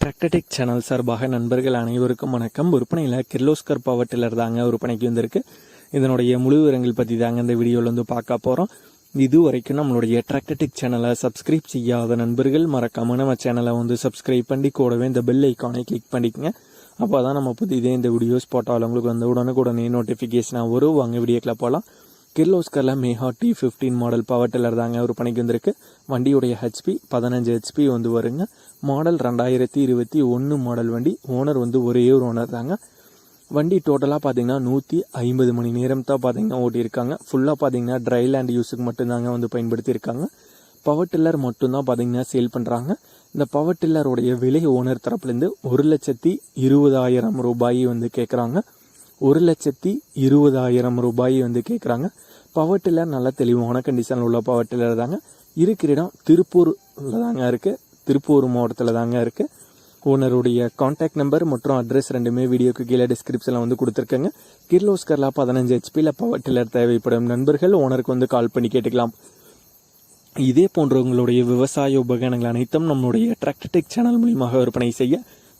டிராக்டடிக் channel சார்பாக நண்பர்கள் அனைவருக்கும் வணக்கம். விற்பனையில் கிர்லோஸ்கர் பவர் டில்லர் தாங்க விற்பனைக்கு வந்திருக்கு. இதனுடைய முழு விவரங்கள் பற்றி தாங்க இந்த வீடியோவில் வந்து பார்க்க போகிறோம் இது வரைக்கும் நம்மளுடைய டிராக்டடிக் சேனலை சப்ஸ்கிரைப் செய்யாத நண்பர்கள் மறக்காமல் நம்ம சேனலை வந்து சப்ஸ்கிரைப் பண்ணி கூடவே இந்த பெல் ஐக்கானை கிளிக் பண்ணிக்கங்க. அப்போ தான் நம்ம புதிதே இந்த வீடியோஸ் போட்டால் உங்களுக்கு வந்து உடனுக்குடனே நோட்டிஃபிகேஷனாக வரும். வாங்க வீடியோக்கில் போகலாம் கிர்லோஸ்கரில் Mega T fifteen model power tiller தாங்க பணிக்கு வந்திருக்கு. வண்டியுடைய ஹெச்பி பதினஞ்சு ஹெச்பி வந்து வருங்க. மாடல் ரெண்டாயிரத்தி இருபத்தி ஒன்று மாடல் வண்டி. ஓனர் வந்து ஒரே ஒரு ஓனர் தாங்க. வண்டி டோட்டலாக பார்த்தீங்கன்னா நூற்றி ஐம்பது மணி நேரம் தான் பார்த்தீங்கன்னா ஓட்டியிருக்காங்க ஃபுல்லாக பார்த்தீங்கன்னா ட்ரை லேண்ட் யூஸுக்கு மட்டும்தாங்க வந்து பயன்படுத்தியிருக்காங்க. பவர் டில்லர் மட்டும்தான் பார்த்தீங்கன்னா சேல் பண்ணுறாங்க இந்த பவர் டில்லருடைய விலை ஓனர் தரப்புலேருந்து ஒரு லட்சத்தி இருபதாயிரம் ரூபாய் வந்து கேட்குறாங்க ஒரு லட்சத்தி இருபதாயிரம் ரூபாய் வந்து கேட்குறாங்க பவர் டில்லர் நல்ல தெளிவான கண்டிஷனில் உள்ள பவர் டில்லர் தாங்க. இருக்கிற இடம் திருப்பூரில் தாங்க இருக்குது திருப்பூர் மாவட்டத்தில் தாங்க இருக்குது ஓனருடைய காண்டாக்ட் நம்பர் மற்றும் அட்ரஸ் ரெண்டுமே வீடியோக்கு கீழே டிஸ்கிரிப்ஷனில் வந்து கொடுத்துருக்கேங்க. கிர்லோஸ்கர்லா பதினஞ்சு ஹெச்பியில் பவர் டில்லர் தேவைப்படும். நண்பர்கள் ஓனருக்கு வந்து கால் பண்ணி கேட்டுக்கலாம். இதே போன்றவங்களுடைய விவசாய உபகரணங்கள் அனைத்தும் நம்மளுடைய டிராக்டர்டெக் சேனல் மூலியமாக விற்பனை செய்ய